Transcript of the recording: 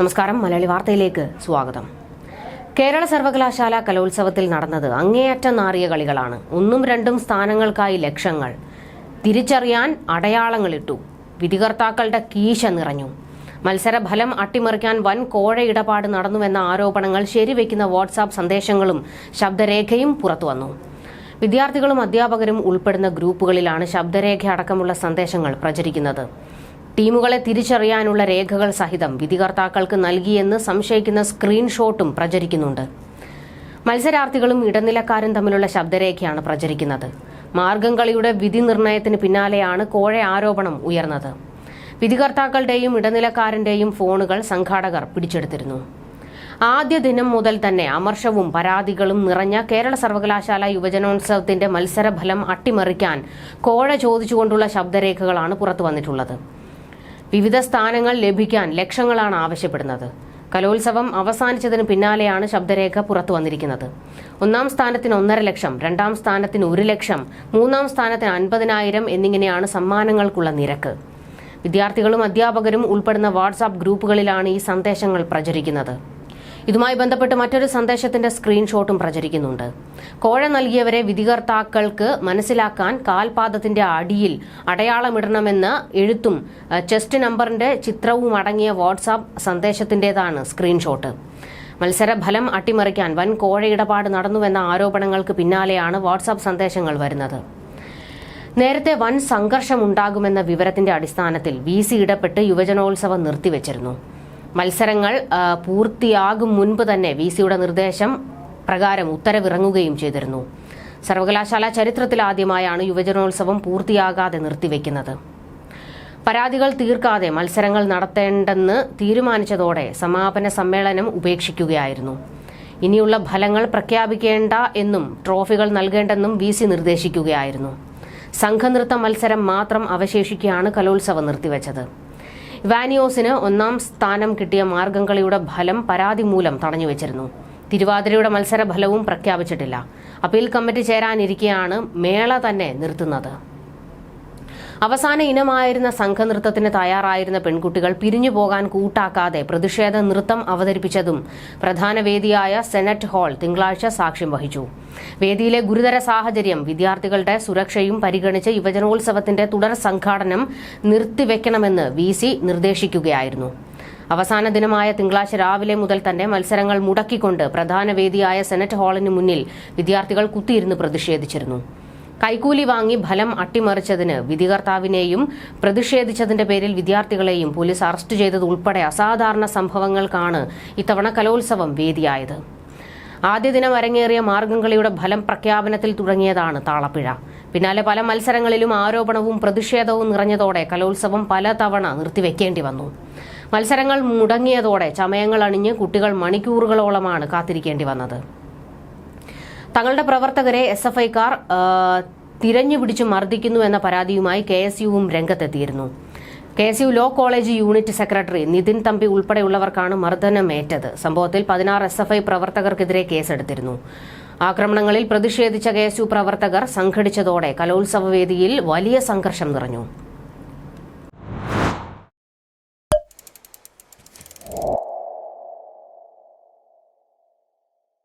നമസ്കാരം. മലയാളി വാർത്തയിലേക്ക് സ്വാഗതം. കേരള സർവകലാശാല കലോത്സവത്തിൽ നടന്നത് അങ്ങേയറ്റം നാറിയ കളികളാണ്. ഒന്നും രണ്ടും സ്ഥാനങ്ങൾക്കായി ലക്ഷങ്ങൾ. തിരിച്ചറിയാൻ അടയാളങ്ങളിട്ടു. വിധികർത്താക്കളുടെ കീശ നിറഞ്ഞു. മത്സരഫലം അട്ടിമറിക്കാൻ വൻ കോഴ ഇടപാട് നടന്നുവെന്ന ആരോപണങ്ങൾ ശരിവെക്കുന്ന വാട്സാപ്പ് സന്ദേശങ്ങളും ശബ്ദരേഖയും പുറത്തുവന്നു. വിദ്യാർത്ഥികളും അധ്യാപകരും ഉൾപ്പെടുന്ന ഗ്രൂപ്പുകളിലാണ് ശബ്ദരേഖ അടക്കമുള്ള സന്ദേശങ്ങൾ പ്രചരിക്കുന്നത്. ടീമുകളെ തിരിച്ചറിയാനുള്ള രേഖകൾ സഹിതം വിധികർത്താക്കൾക്ക് നൽകിയെന്ന് സംശയിക്കുന്ന സ്ക്രീൻഷോട്ടും പ്രചരിക്കുന്നുണ്ട്. മത്സരാർത്ഥികളും ഇടനിലക്കാരും തമ്മിലുള്ള ശബ്ദരേഖയാണ് പ്രചരിക്കുന്നത്. മാർഗം കളിയുടെ വിധി നിർണയത്തിന് പിന്നാലെയാണ് കോഴ ആരോപണം ഉയർന്നത്. വിധികർത്താക്കളുടെയും ഇടനിലക്കാരന്റെയും ഫോണുകൾ സംഘാടകർ പിടിച്ചെടുത്തിരുന്നു. ആദ്യ ദിനം മുതൽ തന്നെ അമർഷവും പരാതികളും നിറഞ്ഞ കേരള സർവകലാശാല യുവജനോത്സവത്തിന്റെ മത്സരഫലം അട്ടിമറിക്കാൻ കോഴ ചോദിച്ചുകൊണ്ടുള്ള ശബ്ദരേഖകളാണ് പുറത്തു വന്നിട്ടുള്ളത് വിവിധ സ്ഥാനങ്ങൾ ലഭിക്കാൻ ലക്ഷങ്ങളാണ് ആവശ്യപ്പെടുന്നത്. കലോത്സവം അവസാനിച്ചതിന് പിന്നാലെയാണ് ശബ്ദരേഖ പുറത്തു വന്നിരിക്കുന്നത്. ഒന്നാം സ്ഥാനത്തിന് ഒന്നര ലക്ഷം രണ്ടാം സ്ഥാനത്തിന് ഒരു ലക്ഷം മൂന്നാം സ്ഥാനത്തിന് അൻപതിനായിരം എന്നിങ്ങനെയാണ് സമ്മാനങ്ങൾക്കുള്ള നിരക്ക്. വിദ്യാർത്ഥികളും അധ്യാപകരും ഉൾപ്പെടുന്ന വാട്സാപ്പ് ഗ്രൂപ്പുകളിലാണ് ഈ സന്ദേശങ്ങൾ പ്രചരിക്കുന്നത്. ഇതുമായി ബന്ധപ്പെട്ട് മറ്റൊരു സന്ദേശത്തിന്റെ സ്ക്രീൻഷോട്ടും പ്രചരിക്കുന്നുണ്ട്. കോഴ നൽകിയവരെ വിധികർത്താക്കൾക്ക് മനസ്സിലാക്കാൻ കാൽപാദത്തിന്റെ അടിയിൽ അടയാളമിടണമെന്ന് എഴുത്തും ചെസ്റ്റ് നമ്പറിന്റെ ചിത്രവും അടങ്ങിയ വാട്സാപ്പ് സന്ദേശത്തിന്റേതാണ് സ്ക്രീൻഷോട്ട്. മത്സരഫലം അട്ടിമറിക്കാൻ വൻ കോഴ ഇടപാട് നടന്നുവെന്ന ആരോപണങ്ങൾക്ക് പിന്നാലെയാണ് വാട്സാപ്പ് സന്ദേശങ്ങൾ വരുന്നത്. നേരത്തെ വൻ സംഘർഷമുണ്ടാകുമെന്ന വിവരത്തിന്റെ അടിസ്ഥാനത്തിൽ വി സി ഇടപെട്ട് യുവജനോത്സവം നിർത്തിവെച്ചിരുന്നു. മത്സരങ്ങൾ പൂർത്തിയാകും മുൻപ് തന്നെ വി സിയുടെ നിർദ്ദേശം പ്രകാരം ഉത്തരവിറങ്ങുകയും ചെയ്തിരുന്നു. സർവകലാശാല ചരിത്രത്തിലാദ്യമായാണ് യുവജനോത്സവം പൂർത്തിയാകാതെ നിർത്തിവെക്കുന്നത്. പരാതികൾ തീർക്കാതെ മത്സരങ്ങൾ നടത്തേണ്ടെന്ന് തീരുമാനിച്ചതോടെ സമാപന സമ്മേളനം ഉപേക്ഷിക്കുകയായിരുന്നു. ഇനിയുള്ള ഫലങ്ങൾ പ്രഖ്യാപിക്കേണ്ട എന്നും ട്രോഫികൾ നൽകേണ്ടെന്നും വി സി നിർദ്ദേശിക്കുകയായിരുന്നു. സംഘനൃത്ത മത്സരം മാത്രം അവശേഷിക്കുകയാണ് കലോത്സവം നിർത്തിവെച്ചത്. വാനിയോസിന് ഒന്നാം സ്ഥാനം കിട്ടിയ മാർഗംകളിയുടെ ഫലം പരാതി മൂലം തടഞ്ഞുവെച്ചിരുന്നു തിരുവാതിരയുടെ മത്സര ഫലവും പ്രഖ്യാപിച്ചിട്ടില്ല. അപ്പീൽ കമ്മിറ്റി ചേരാനിരിക്കെയാണ് മേള തന്നെ നിർത്തുന്നത്. അവസാന ഇനമായിരുന്ന സംഘനൃത്തത്തിന് തയ്യാറായിരുന്ന പെൺകുട്ടികൾ പിരിഞ്ഞു പോകാൻ കൂട്ടാക്കാതെ പ്രതിഷേധ നൃത്തം അവതരിപ്പിച്ചതും പ്രധാന വേദിയായ സെനറ്റ് ഹാൾ തിങ്കളാഴ്ച സാക്ഷ്യം വഹിച്ചു. വേദിയിലെ ഗുരുതര സാഹചര്യം വിദ്യാർത്ഥികളുടെ സുരക്ഷയും പരിഗണിച്ച് യുവജനോത്സവത്തിന്റെ തുടർ സംഘാടനം നിർത്തിവെക്കണമെന്ന് വി സി നിർദ്ദേശിക്കുകയായിരുന്നു. അവസാന ദിനമായ തിങ്കളാഴ്ച രാവിലെ മുതൽ തന്നെ മത്സരങ്ങൾ മുടക്കിക്കൊണ്ട് പ്രധാന വേദിയായ സെനറ്റ് ഹാളിന് മുന്നിൽ വിദ്യാർത്ഥികൾ കുത്തിയിരുന്ന് പ്രതിഷേധിച്ചിരുന്നു. കൈക്കൂലി വാങ്ങി ഫലം അട്ടിമറിച്ചതിന് വിധികർത്താവിനെയും പ്രതിഷേധിച്ചതിന്റെ പേരിൽ വിദ്യാർത്ഥികളെയും പോലീസ് അറസ്റ്റ് ചെയ്തത് ഉൾപ്പെടെ അസാധാരണ സംഭവങ്ങൾക്കാണ് ഇത്തവണ കലോത്സവം വേദിയായത്. ആദ്യ ദിനം അരങ്ങേറിയ മാർഗംകളിയുടെ ഫലം പ്രഖ്യാപനത്തിൽ തുടങ്ങിയതാണ് താളപ്പിഴ. പിന്നാലെ പല മത്സരങ്ങളിലും ആരോപണവും പ്രതിഷേധവും നിറഞ്ഞതോടെ കലോത്സവം പലതവണ നിർത്തിവെക്കേണ്ടി വന്നു. മത്സരങ്ങൾ മുടങ്ങിയതോടെ ചമയങ്ങൾ അണിഞ്ഞ് കുട്ടികൾ മണിക്കൂറുകളോളമാണ് കാത്തിരിക്കേണ്ടി വന്നത്. തങ്ങളുടെ പ്രവർത്തകരെ എസ് എഫ് ഐക്കാർ തിരഞ്ഞുപിടിച്ച് മർദ്ദിക്കുന്നു എന്ന പരാതിയുമായി കെ എസ് യുവും രംഗത്തെത്തിയിരുന്നു. K S U law college unit secretary Nithin Thampi ഉൾപ്പെടെയുള്ളവർക്കാണ് മർദ്ദനമേറ്റത്. സംഭവത്തിൽ പതിനാറ് എസ് എഫ് ഐ പ്രവർത്തകർക്കെതിരെ കേസെടുത്തിരുന്നു. ആക്രമണങ്ങളിൽ പ്രതിഷേധിച്ച കെ എസ് യു പ്രവർത്തകർ സംഘടിച്ചതോടെ കലോത്സവ വേദിയിൽ വലിയ സംഘർഷം നിറഞ്ഞു.